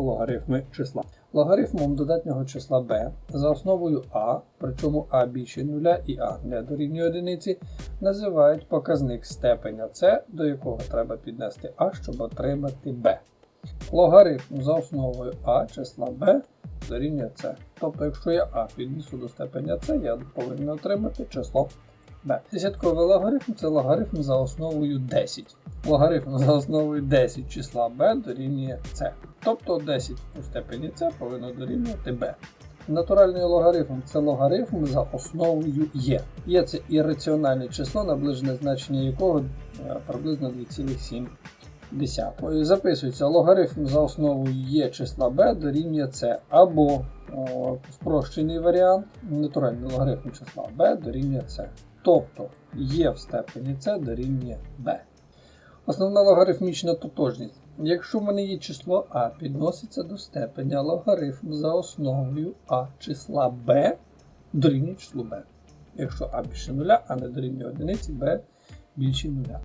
логарифми числа. Логарифмом додатнього числа b за основою a, причому a більше нуля і a не дорівнює одиниці, називають показник степеня c, до якого треба піднести a, щоб отримати b. Логарифм за основою а числа b дорівнює c. Тобто, якщо я а піднесу до степеня c, я повинен отримати число b. Десятковий логарифм це логарифм за основою 10. Логарифм за основою 10 числа b дорівнює c. Тобто 10 у степені c повинно дорівнювати b. Натуральний логарифм це логарифм за основою є. Є це ірраціональне число, наближене значення якого е, приблизно 2,7. Записується логарифм за основою є числа b дорівнює c, або спрощений варіант, натуральний логарифм числа b дорівнює c. Тобто є в степені c дорівнює b. Основна логарифмічна тотожність. Якщо в мене є число а підноситься до степеня логарифм за основою а числа b дорівнює числу b. Якщо а більше нуля, а не дорівнює одиниці, b більше нуля.